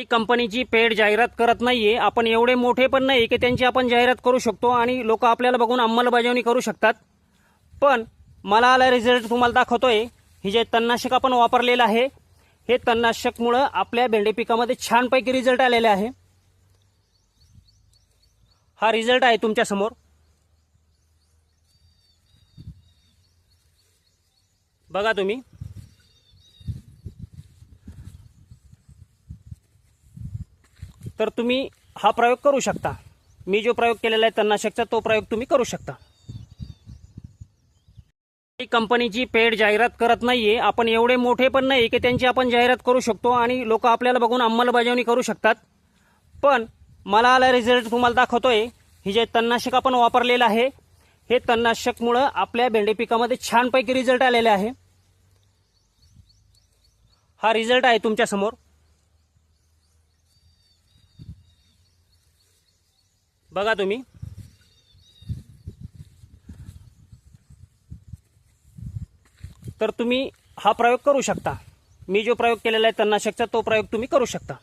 ही कंपनीची पेड जाहिरात करत नाहीये. आपण एवढे मोठे पण नाही की त्यांची आपण जाहिरात करू शकतो आणि लोक आपल्याला बघून अंमलबजावणी करू शकतात. पण मला आला रिझल्ट तुम्हाला दाखवतोय. ही जे तणनाशक आपण वापरलेलं आहे हे तणनाशकमुळं आपल्या भेंडे पिकामध्ये छानपैकी रिझल्ट आलेले आहे. हा रिझल्ट आहे तुमच्यासमोर. बघा तुम्ही. तर तुम्ही हा प्रयोग करू शकता. मी जो प्रयोग केलेला आहे तणनाशकचा तो प्रयोग तुम्ही करू शकता. कंपनीची पेड जाहिरात करत नाहीये. आपण एवढे मोठे पण नाही की त्यांची आपण जाहिरात करू शकतो आणि लोक आपल्याला बघून अंमलबजावणी करू शकतात. पण मला आला रिझल्ट तुम्हाला दाखवतोय. ही जे तणनाशक आपण वापरलेलं आहे हे तणनाशकमुळं आपल्या भेंडी पिकामध्ये छानपैकी रिझल्ट आलेले आहे. हा रिझल्ट आहे तुमच्यासमोर. बघा तुम्ही. तर तुम्ही हा प्रयोग करू शकता. मी जो प्रयोग केलेला आहे तणनाशकचा तो प्रयोग तुम्ही करू शकता.